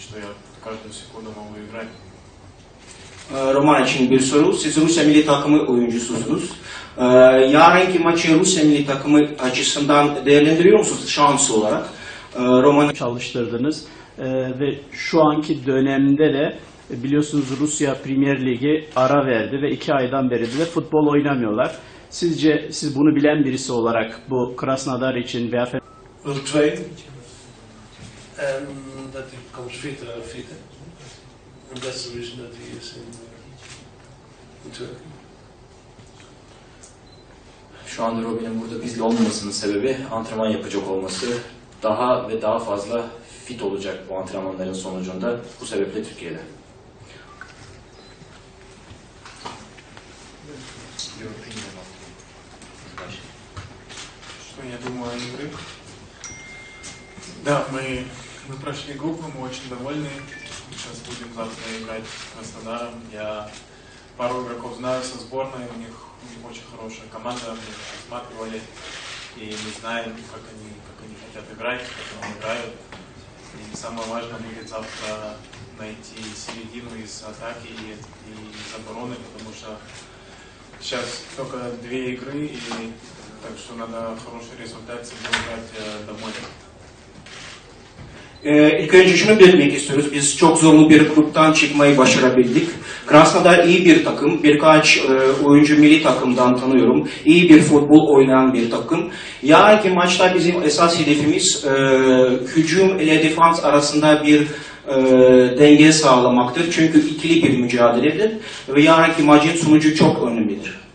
что я каждую секунду могу играть. Ee, Roman için bir soru. Siz Rusya milli takımı oyuncususunuz. Ee, yarınki maçı Rusya milli takımı açısından değerlendiriyor musunuz şans olarak? Ee, Roman çalıştırdınız Ee, ve şu anki dönemde de e, biliyorsunuz Rusya Premier Ligi ara verdi ve iki aydan beri de futbol oynamıyorlar. Sizce siz bunu bilen birisi olarak bu Krasnodar için veya Fe- wil trainen. En dat hij komt fit, uh, fit. And that's the reason that he is in, uh, in Turkey. Şu anda Robin'in burada bizle olmamasının sebebi antrenman yapacak olması. Daha ve daha fazla fit olacak bu antrenmanların sonucunda. Bu sebeple Türkiye'de. Что я думаю о игре? Да, мы, мы прошли группу, мы очень довольны. Сейчас будем завтра играть с Краснодаром. Я пару игроков знаю со сборной, у них очень хорошая команда, мы их рассматривали. И мы знаем, как они, как они хотят играть, как они играют. И самое важное будет завтра найти середину из атаки и, и из обороны, потому что сейчас только две игры, и так что надо хороший результат себе брать э, домой. Ee, ilk önce şunu belirtmek istiyoruz. Biz çok zorlu bir gruptan çıkmayı başarabildik. Krasnodar iyi bir takım. Birkaç e, oyuncu milli takımdan tanıyorum. İyi bir futbol oynayan bir takım. Yarınki maçta bizim esas hedefimiz e, hücum ile defans arasında bir e, denge sağlamaktır. Çünkü ikili bir mücadeledir ve yarınki maçın sonucu çok önemlidir.